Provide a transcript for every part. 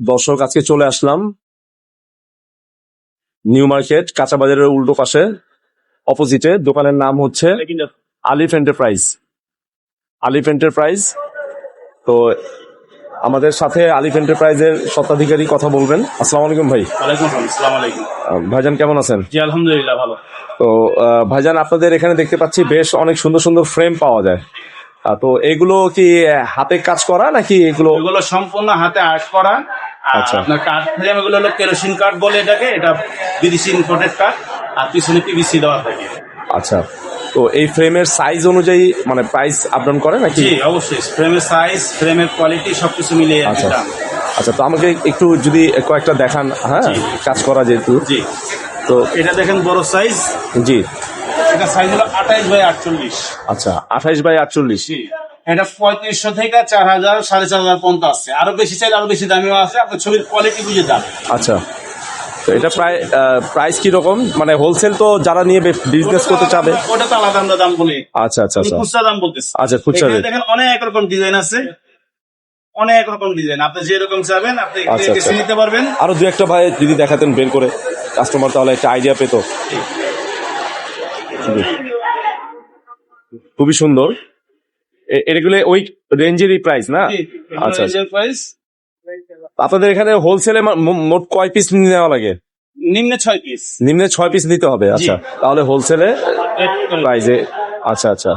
দর্শক আজকে চলে আসলাম নিউ মার্কেট কাঁচা বাজারের উল্টো পাশে অপোজিটে দোকানের নাম হচ্ছে আলিফ এন্টারপ্রাইজ আলিফ এন্টারপ্রাইজ তো আমাদের সাথে আলিফ এন্টারপ্রাইজের স্বত্বাধিকারী কথা বলবেন। আসসালামু আলাইকুম ভাই। ভাইজান কেমন আছেন? জি আলহামদুলিল্লাহ ভালো। তো ভাইজান আপনাদের এখানে দেখতে পাচ্ছি বেশ অনেক সুন্দর সুন্দর ফ্রেম পাওয়া যায়। তো এগুলো কি হাতে কাজ করা নাকি এগুলো এগুলো সম্পূর্ণ হাতে আর্ট করা। আপনার কাঠ ফ্রেম এগুলো হলো কেরোসিন কাঠ বলে এটাকে এটা বিদেশি ইম্পোর্টেড কাঠ আর পিছনে পিভিসি দেওয়া থাকে। আচ্ছা। তো এই ফ্রেমের সাইজ অনুযায়ী মানে প্রাইস আপডাউন করে নাকি? জি অবশ্যই। ফ্রেমের সাইজ ফ্রেমের কোয়ালিটি সবকিছু মিলিয়ে আচ্ছা। আচ্ছা তো আমাকে একটু যদি কয়েকটা দেখান হ্যাঁ? কাজ করা যেহেতু। জি। তো এটা দেখেন বড় সাইজ জি। এটা সাইজ হলো আঠাইশ বাই আটচল্লিশ। আচ্ছা আঠাইশ বাই আটচল্লিশ। এটা পঁয়ত্রিশশো থেকে চার হাজার সাড়ে চার হাজার পর্যন্ত আছে। আরও বেশি চাইলে আরও বেশি দামিও আছে আপনার ছবির কোয়ালিটি বুঝে দাম আচ্ছা। তো এটা প্রায় প্রাইস কি রকম মানে হোলসেল তো যারা নিয়ে বিজনেস করতে চাবে। ওটা তো আলাদা আমরা দাম বলি। আচ্ছা আচ্ছা আচ্ছা। খুচরা দাম বলতেছি। আচ্ছা খুচরা দেখেন অনেক রকম ডিজাইন আছে। অনেক রকম ডিজাইন আপনি যে রকম চাবেন আপনি আচ্ছা, আচ্ছা। নিতে পারবেন। আরও দু একটা ভাই যদি দেখাতেন বের করে কাস্টমার তাহলে একটা আইডিয়া পেতো। খুবই সুন্দর। এগুলো ওই রেঞ্জেরই প্রাইস না? আচ্ছা আচ্ছা। প্রাইস আপনাদের এখানে হোলসেলে মোট কয় পিস নেওয়া লাগে? নিম্নে ছয় পিস নিম্নে ছয় পিস নিতে হবে আচ্ছা। তাহলে হোলসেলে প্রাইজে আচ্ছা আচ্ছা।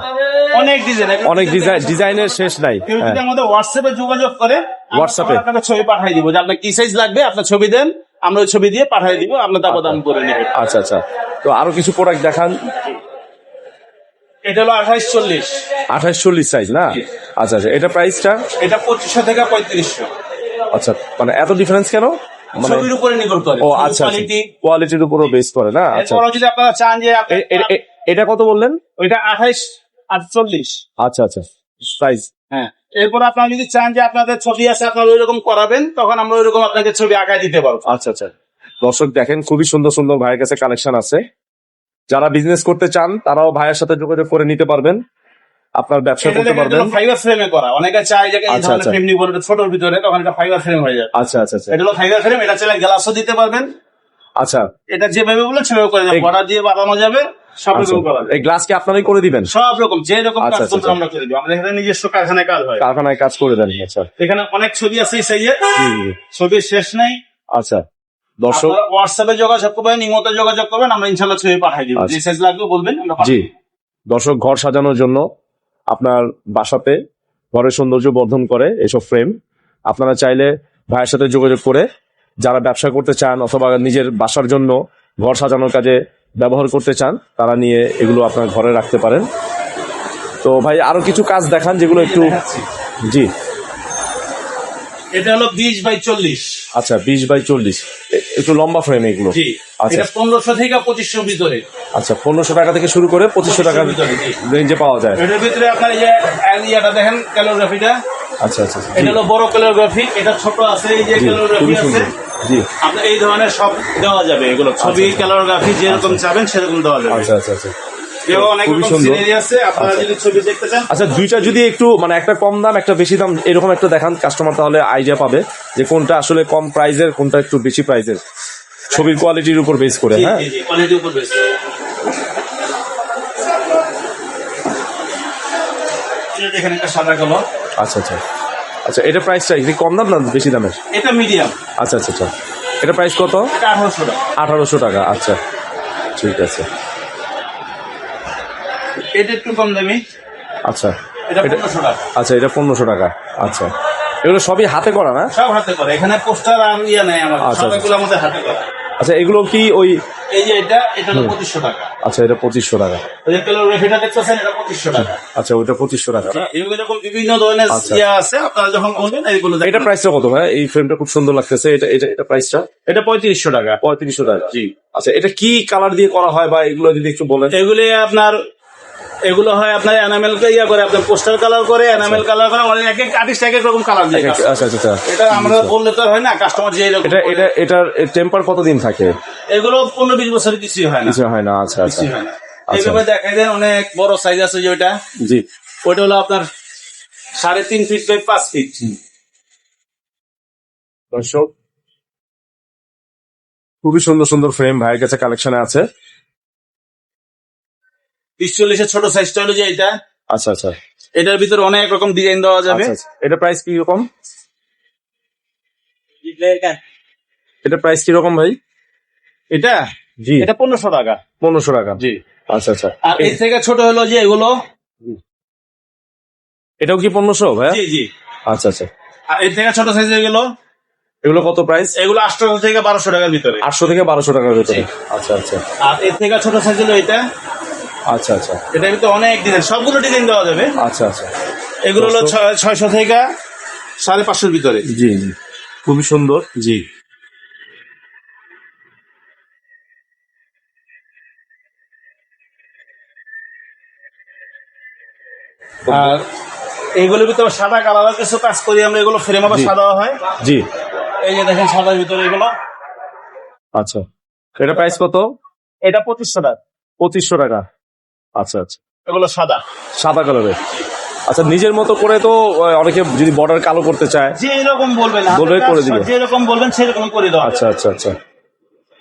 অনেক ডিজাইন অনেক ডিজাইন ডিজাইনের শেষ নাই কেউ হ্যাঁ। যদি আমাদের হোয়াটসঅ্যাপে যোগাযোগ করে আমরা আপনাকে ছবি পাঠিয়ে দিব। যে আপনার কি সাইজ লাগবে আপনার ছবি দেন আমরা ওই ছবি দিয়ে পাঠিয়ে দিব আপনার তারপর দাম করে নেবেন আচ্ছা আচ্ছা। তো আরও কিছু প্রোডাক্ট দেখান। এটা হলো আঠাইশ চল্লিশ। আঠাশ চল্লিশ সাইজ না আচ্ছা আচ্ছা এটা প্রাইসটা এটা পঁচিশশো থেকে পঁয়ত্রিশশো। আচ্ছা মানে এত ডিফারেন্স কেন? মানে ছবির উপরে নির্ভর করে ও আচ্ছা কোয়ালিটির উপরও বেস করে না? আচ্ছা। যদি আপনারা চান যে এটা কত বললেন? ওইটা আঠাইশ আটচল্লিশ। আচ্ছা আচ্ছা সাইজ হ্যাঁ এরপর আপনারা যদি চান যে আপনাদের ছবি আছে আপনারা ওই রকম করাবেন তখন আমরা ওই রকম আপনাকে ছবি আঁকায় দিতে পারব। আচ্ছা আচ্ছা। দর্শক দেখেন খুবই সুন্দর সুন্দর ভাইয়ের কাছে কালেকশন আছে। যারা বিজনেস করতে চান তারাও ভাইয়ের সাথে যোগাযোগ করে নিতে পারবেন। আপনার ব্যবসা করতে পারবেন। ফাইবার ফ্রেমে করা। অনেকে চায় যে এই আচ্ছা, ধরনের। ফ্রেম নিব ছোটর ভিতরে তখন এটা ফাইবার ফ্রেম হয়ে যায় আচ্ছা আচ্ছা আচ্ছা। এটা হলো ফাইবার ফ্রেম এটা চাইলে গ্লাসও দিতে পারবেন। আচ্ছা। এটা যেভাবে বলে সেভাবে করে যাবে বর্ডার দিয়ে বানানো যাবে সব আচ্ছা। রকম করা এই গ্লাস কি আপনারাই করে দিবেন? সব রকম যে রকম কাজ করতে। আমরা করে দিব। আমাদের এখানে নিজস্ব কারখানায় কাজ হয়। কারখানায় কাজ করে দেন আচ্ছা। এখানে অনেক ছবি আছে জি। ছবির শেষ নাই। আচ্ছা। দর্শক হোয়াটসঅ্যাপে যোগাযোগ করবেন ইমোতে যোগাযোগ করবেন আমরা ইনশাল্লাহ ছবি পাঠিয়ে দিব। যে সাইজ লাগবে বলবেন আমরা জি। দর্শক ঘর সাজানোর জন্য আপনার বাসাতে ঘরের সৌন্দর্য বর্ধন করে এসব ফ্রেম আপনারা চাইলে ভাইয়ের সাথে যোগাযোগ করে যারা ব্যবসা করতে চান অথবা নিজের বাসার জন্য ঘর সাজানোর কাজে ব্যবহার করতে চান তারা নিয়ে এগুলো আপনার ঘরে রাখতে পারেন। তো ভাই আরও কিছু কাজ দেখান যেগুলো একটু জি। এটা হলো বিশ বাই চল্লিশ। আচ্ছা বিশ বাই চল্লিশ। একটু লম্বা ফ্রেম এগুলো। আচ্ছা। এটা পনেরোশো থেকে পঁচিশশো ভিতরে। আচ্ছা পনেরোশো টাকা থেকে শুরু করে পঁচিশশো টাকার রেঞ্জে পাওয়া যায়। এটার ভিতরে আপনার এই যে ইয়েটা দেখেন ক্যালোগ্রাফিটা আচ্ছা আচ্ছা আচ্ছা। এটা হলো বড় ক্যালোগ্রাফি এটা ছোট আছে এই যে ক্যালোগ্রাফি আছে। জি। আপনার এই ধরনের সব দেওয়া যাবে এগুলো ছবি ক্যালোগ্রাফি যেরকম চাবেন সেরকম দেওয়া যাবে। আচ্ছা আচ্ছা আচ্ছা। আচ্ছা। আচ্ছা দুইটা যদি একটু মানে একটা কম দাম একটা বেশি দাম এরকম একটা দেখান কাস্টমার তাহলে আইডিয়া পাবে যে কোনটা আসলে কম প্রাইজের কোনটা একটু বেশি প্রাইজের ছবির কোয়ালিটির উপর বেস করে হ্যাঁ? কোয়ালিটির উপর একটা সাদা আচ্ছা আচ্ছা। আচ্ছা এটা প্রাইসটা কি? কম দাম না বেশি দামের? এটা মিডিয়াম আচ্ছা আচ্ছা আচ্ছা। এটা প্রাইস কত? আঠারোশো টাকা। আঠারোশো টাকা আচ্ছা। ঠিক আছে। এটা একটু কম দামি। আচ্ছা। এটা এটা পনেরোশো টাকা। আচ্ছা এটা পনেরোশো টাকা। আচ্ছা। এগুলো সবই হাতে করা না? সব হাতে করে। এখানে পোস্টার আর ইয়ে নাই আমার। আচ্ছা, আচ্ছা। আমাদের হাতে করা। আচ্ছা এগুলো কি ওই এই যে এটা এটা হলো পঁচিশশো টাকা। আচ্ছা এটা পঁচিশশো টাকা। ওই যে ক্যালোগ্রাফিটা দেখতেছেন এটা পঁচিশশো টাকা। আচ্ছা ওইটা পঁচিশশো টাকা? এরকম এরকম বিভিন্ন ধরনের আচ্ছা। ইয়ে আছে আপনারা যখন বলবেন এগুলো এটা। প্রাইসটা কত ভাই? এই ফ্রেমটা খুব সুন্দর লাগতেছে। এটা এটা এটা প্রাইসটা এটা পঁয়ত্রিশশো টাকা। পঁয়ত্রিশশো টাকা। জি। আচ্ছা এটা কি কালার দিয়ে করা হয় বা এগুলো যদি একটু বলেন? এগুলি আপনার এগুলো হয় আপনার এনামেল ইয়া করে আপনার পোস্টার কালার করে এনামেল কালার করে অনেক এক এক আর্টিস্ট এক এক রকম কালার দিয়ে আচ্ছা আচ্ছা আচ্ছা। এটা আমরা বললে তো হয় না কাস্টমার যে এরকম এটা এটা এটার টেম্পার কতদিন থাকে? এগুলো পনেরো বিশ বছরের কিছুই হয় না। কিছু হয় না আচ্ছা আচ্ছা। আচ্ছা। এইভাবে দেখা যায় অনেক বড় সাইজ আছে যে ওইটা। জি। ওইটা হলো আপনার সাড়ে তিন ফিট বাই পাঁচ ফিট দর্শক খুবই সুন্দর সুন্দর ফ্রেম ভাইয়ের কাছে কালেকশনে আছে। তিরিশ ছোট সাইজটা হলো যে এটা। আচ্ছা আচ্ছা। এটার ভিতরে অনেক রকম ডিজাইন দেওয়া যাবে। আচ্ছা, আচ্ছা। এটা প্রাইস কি রকম এটা প্রাইস কি রকম ভাই? এটা? জি। এটা পনেরোশো টাকা। পনেরোশো টাকা। জি। আচ্ছা আচ্ছা। আর এর থেকে ছোট হলো যে এগুলো? এটাও কি পনেরোশো ভাই? জি জি। আচ্ছা আচ্ছা। আর এর থেকে ছোট সাইজ এগুলো? এগুলো কত প্রাইস এগুলো আটশো থেকে বারোশো টাকার ভিতরে। আটশো থেকে বারোশো টাকার ভিতরে। আচ্ছা আচ্ছা। আর এর থেকে ছোট সাইজ হলো এটা? আচ্ছা আচ্ছা। এটার ভিতরে অনেক ডিজাইন সবগুলো ডিজাইন দেওয়া যাবে। আচ্ছা আচ্ছা। এগুলো হলো ছয়- ছয়শো থেকে সাড়ে পাঁচশোর ভিতরে। জি জি। খুবই সুন্দর। জি। আর এইগুলোর ভিতরে সাদা কালার কিছু কাজ করি আমরা এগুলো ফ্রেম আবার। সাদা হয়। জি। এই যে দেখেন সাদার ভিতরে এগুলো। আচ্ছা। এটা প্রাইস কত? এটা পঁচিশশো টাকা। পঁচিশশো টাকা। আচ্ছা আচ্ছা। এগুলো সাদা। সাদা কালারের আচ্ছা নিজের মতো করে তো অনেকে যদি বর্ডার কালো করতে চায় যে এরকম বলবেন বলবে করে দিবে। যেরকম বলবেন সেরকম করে দেওয়া আচ্ছা আচ্ছা আচ্ছা।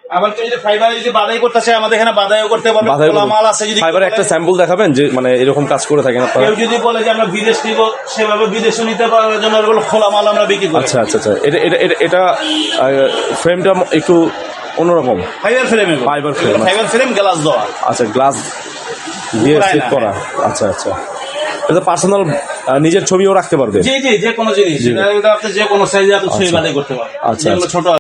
আবার কেউ যদি ফাইবার যদি বাদাই করতে চায় আমাদের এখানে বাদাইও করতে পারবে মাল আছে যদি ফাইবার একটা স্যাম্পল দেখাবেন যে মানে এরকম কাজ করে থাকেন আপনারা? কেউ যদি বলে যে আমরা বিদেশ নিব সেভাবে বিদেশে নিতে পারার জন্য এগুলো খোলা মাল আমরা বিক্রি করি। আচ্ছা আচ্ছা আচ্ছা। এটা এটা এটা- ফ্রেমটা একটু অন্যরকম। Fibre frame Fiber frame, fibre frame glass দেওয়া। আচ্ছা গ্লাস দিয়ে উপরায় সেট করা। আচ্ছা আচ্ছা। এটা পার্সোনাল নিজের ছবিও রাখতে পারবে? জি জি যে কোনো জিনিস। আপনি যে কোনো সাইজে আপনি ছবি বানাই করতে পারবেন। আচ্ছা, আচ্ছা। ছোট